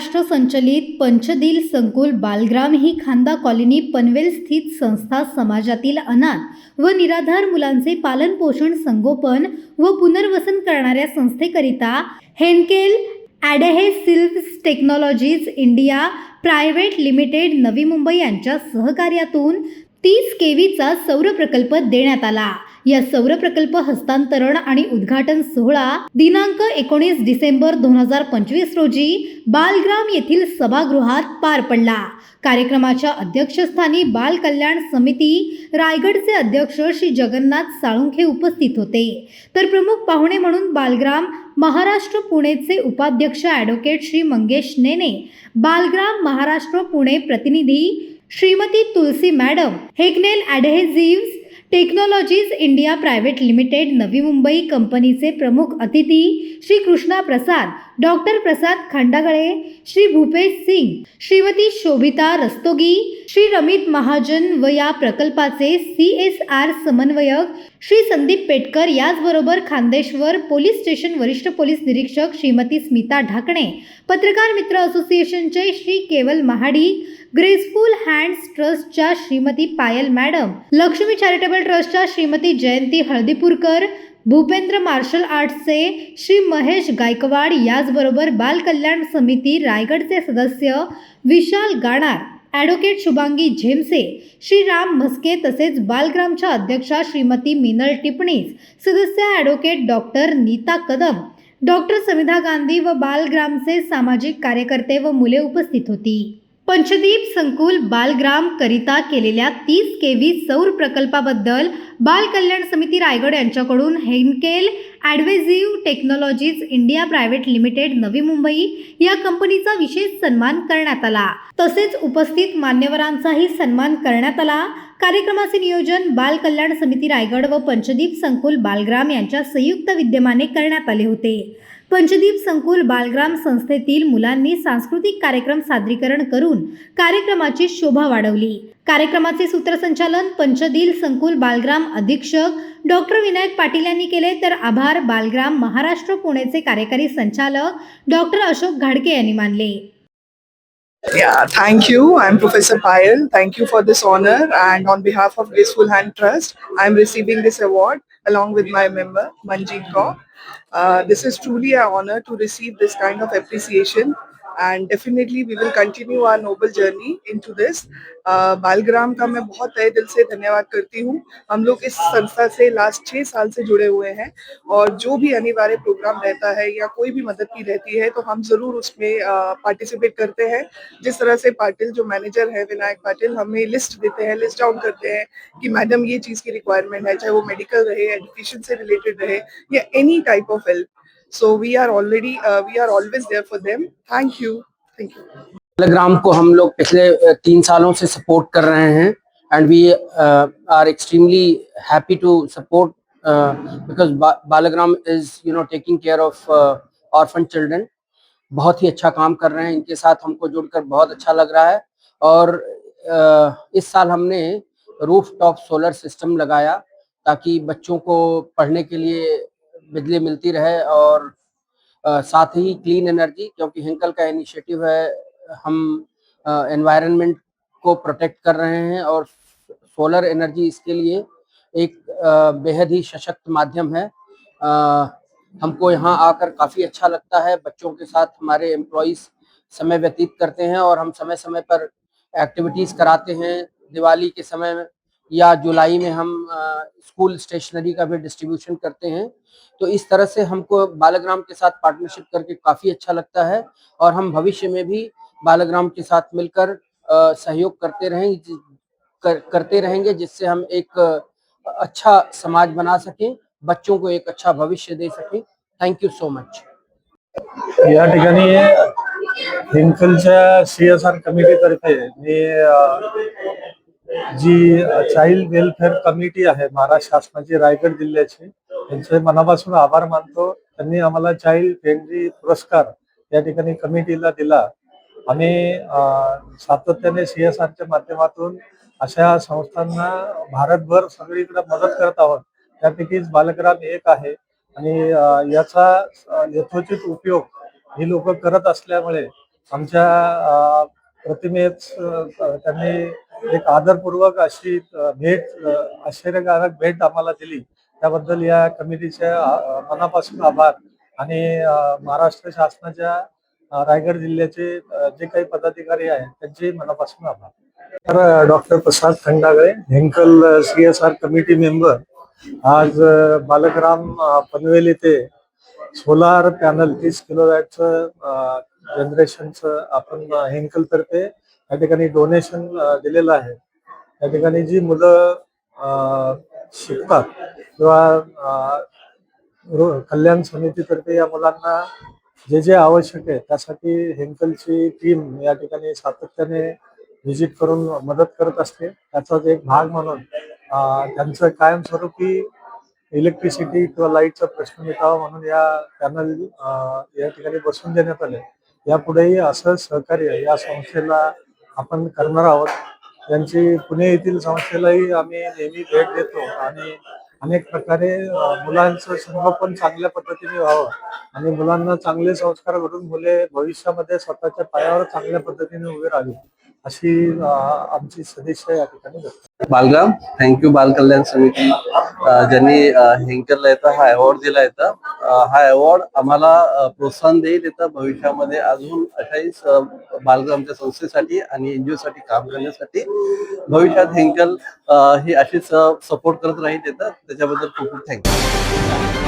महाराष्ट्र संचलित पंचदिल संकुल बालग्राम ही खांदा कॉलनी पनवेल स्थित संस्था समाजातील अनाथ व निराधार मुलांचे पालन पोषण संगोपन व पुनर्वसन करणाऱ्या संस्थेकरिता Henkel ॲडेहे adhesives technologies India private limited Navi Mumbai यांच्या सहकार्यातून तीस केवीचा सौर प्रकल्प देण्यात आला. या सौर प्रकल्प हस्तांतरण आणि उद्घाटन सोहळा दिनांक एकोणीस डिसेंबर दोन हजार पंचवीस रोजी बालग्राम येथील सभागृहात पार पडला. कार्यक्रमाच्या अध्यक्षस्थानी बाल कल्याण समिती रायगडचे अध्यक्ष श्री जगन्नाथ साळुंखे उपस्थित होते. तर प्रमुख पाहुणे म्हणून बालग्राम महाराष्ट्र पुणेचे उपाध्यक्ष ॲडव्होकेट श्री मंगेश नेने बालग्राम महाराष्ट्र पुणे प्रतिनिधी Shrimati Tulsi madam हेग्नेल adhesives technologies India private limited Navi Mumbai कंपनीचे प्रमुख अतिथी श्री कृष्णा प्रसाद डॉक्टर प्रसाद खंडागळे श्री भूपेश सिंग श्रीमती शोभिता रस्तोगी श्री रमित महाजन व या प्रकल्पाचे सी एस आर समन्वयक श्री संदीप पेटकर याचबरोबर खांदेश्वर पोलीस स्टेशन वरिष्ठ पोलीस निरीक्षक श्रीमती स्मिता ढाकणे पत्रकार मित्र असोसिएशनचे श्री केवल महाडी ग्रेसफुल हँड्स ट्रस्टच्या श्रीमती पायल मॅडम लक्ष्मी चॅरिटेबल ट्रस्टच्या श्रीमती जयंती हळदीपूरकर भूपेंद्र मार्शल आर्ट्सचे श्री महेश गायकवाड याचबरोबर बालकल्याण समिती रायगडचे सदस्य विशाल गाणार ॲडव्होकेट शुभांगी झेमसे श्री राम म्हस्के तसेच बालग्रामच्या अध्यक्षा श्रीमती मिनल टिपणीस सदस्य advocate doctor Neeta Kadam doctor Samidha Gandhi व बालग्रामचे सामाजिक कार्यकर्ते व मुले उपस्थित होती. पंचदीप संकुल बालग्राम करिता केलेल्या तीस के व्ही सौर प्रकल्पाबद्दल बाल कल्याण समिती रायगड यांच्याकडून Henkel adhesives technologies India private limited Navi Mumbai या कंपनीचा विशेष सन्मान करण्यात आला. तसेच उपस्थित मान्यवरांचाही सन्मान करण्यात आला. कार्यक्रमाचे नियोजन बाल कल्याण समिती रायगड व पंचदीप संकुल बालग्राम यांच्या संयुक्त विद्यमाने करण्यात आले होते. पंचदीप संकुल बालग्राम संस्थेतील मुलांनी सांस्कृतिक कार्यक्रम सादरीकरण करून कार्यक्रमाची शोभा वाढवली कार्यक्रमाचे सूत्रसंचालन पंचदील संकुल बालग्राम अधीक्षक डॉक्टर विनायक पाटील यांनी केले तर आभार बालग्राम महाराष्ट्र पुणेचे कार्यकारी संचालक डॉक्टर अशोक घाडके यांनी मानले Yeah, thank you. I'm Professor Payal. Thank you for this honor. And on behalf of Graceful Hand Trust, I'm receiving this award along with my member, Manjeet Kaur. Uh, this is truly an honor to receive this kind of appreciation. And definitely we will continue our noble journey into this. Uh, Balgram का मैं बहुत तय दिल से धन्यवाद करती हूँ हम लोग इस संस्था से लास्ट छः साल से जुड़े हुए हैं और जो भी अनिवार्य प्रोग्राम रहता है या कोई भी मदद की रहती है तो हम ज़रूर उसमें पार्टिसिपेट करते हैं जिस तरह से पाटिल जो मैनेजर है विनायक पाटिल हमें लिस्ट देते हैं लिस्ट आउट करते हैं कि मैडम ये चीज़ की रिक्वायरमेंट है चाहे वो मेडिकल रहे एजुकेशन से रिलेटेड रहे या any type of help so we are already we are always there for them thank you thank you Telegram को हम लोग पिछले अ, तीन सालों से सपोर्ट कर रहे हैं and we are extremely happy to support because Balgram is you know taking care of orphan children बहुत ही अच्छा काम कर रहे हैं। इनके साथ हमको जुड़कर बहुत अच्छा लग रहा है और अ, इस साल हमने रूफ टॉप सोलर सिस्टम लगाया ताकि बच्चों को पढ़ने के लिए बिजली मिलती रहे और अ, साथ ही क्लीन एनर्जी क्योंकि हिंकल का इनिशिएटिव है हम एनवायरनमेंट को प्रोटेक्ट कर रहे हैं और सोलर एनर्जी इसके लिए एक बेहद ही सशक्त माध्यम है। अ, हमको यहाँ आकर काफ़ी अच्छा लगता है बच्चों के साथ हमारे एम्प्लॉयज़ समय व्यतीत करते हैं और हम समय समय पर एक्टिविटीज़ कराते हैं। दिवाली के समय में या जुलाई में हम स्कूल स्टेशनरी का भी डिस्ट्रीब्यूशन करते हैं। तो इस तरह से हमको बालग्राम के साथ पार्टनरशिप करके काफ़ी अच्छा लगता है और हम भविष्य में भी बालग्राम के साथ मिलकर सहयोग करते रहेंगे कर, करते रहेंगे जिससे हम एक अच्छा समाज बना सकें बच्चों को एक अच्छा भविष्य दे सकें। थैंक यू सो मच या ठिकाणी हिंकलच्या सी एस आर कमिटीतर्फे मी जी चाइल्ड वेलफेअर कमिटी आहे महाराष्ट्र शासनाची रायगड जिल्ह्याची त्यांचे मनापासून आभार मानतो. त्यांनी आम्हाला चाइल्ड फ्रेंडली पुरस्कार या ठिकाणी कमिटीला दिला. आम्ही अ, सातत्याने सी एस आरच्या माध्यमातून अशा संस्थांना भारतभर सगळीकडे मदत करत आहोत. त्यापैकीच बालग्राम एक आहे. आणि याचा यथोचित उपयोग ही लोक करत असल्यामुळे आमच्या प्रतिमेच प्रतिमेत त्यांनी एक आदरपूर्वक अशी भेट आश्चर्यकारक भेट आम्हाला दिली. त्याबद्दल या कमिटीचे मनापासून आभार. आणि महाराष्ट्र शासनाच्या रायगड जिल्ह्याचे जे काही पदाधिकारी आहेत त्यांचे मनापासून आभार. तर doctor Prasad Khandagale Henkel C S R committee member आज बालकराम पनवेल येथे सोलार पॅनल तीस किलो वॅटचं जनरेशनचं आपण हेंकल तर्फे या ठिकाणी डोनेशन दिलेलं आहे. या ठिकाणी जी मुलं अ, शिकतात किंवा कल्याण समितीतर्फे या मुलांना जे जे आवश्यक आहे त्यासाठी हेंकलची टीम या ठिकाणी सातत्याने व्हिजिट करून मदत करत असते. त्याचाच एक भाग म्हणून त्यांचं कायमस्वरूपी इलेक्ट्रिसिटी किंवा लाईटचा प्रश्न मिटावा म्हणून या पॅनल या ठिकाणी बसून देण्यात आले यापुढेही असं सहकार्य या संस्थेला आपण करणार आहोत. त्यांची पुणे येथील संस्थेलाही आम्ही नेहमी भेट देतो आणि अनेक प्रकारे मुलांचं संगोपन चांगल्या पद्धतीने व्हावं आणि मुलांना चांगले संस्कार घडून मुले भविष्यामध्ये स्वतःच्या पायावर चांगल्या पद्धतीने उभे राहावी. अशी आमची सदिच्छा या ठिकाणी बालगाम थँक्यू बाल कल्याण समिती. ज्यांनी हेंकरला येतं हा अवॉर्ड दिला येतं हा अवॉर्ड आम्हाला प्रोत्साहन देईल येतं भविष्यामध्ये अजून अशाही बालग्रामच्या संस्थेसाठी आणि एनजीओ साठी काम करण्यासाठी. भविष्यात हेंकल ही अशीच सपोर्ट करत राहील येतं त्याच्याबद्दल खूप खूप थँक्यू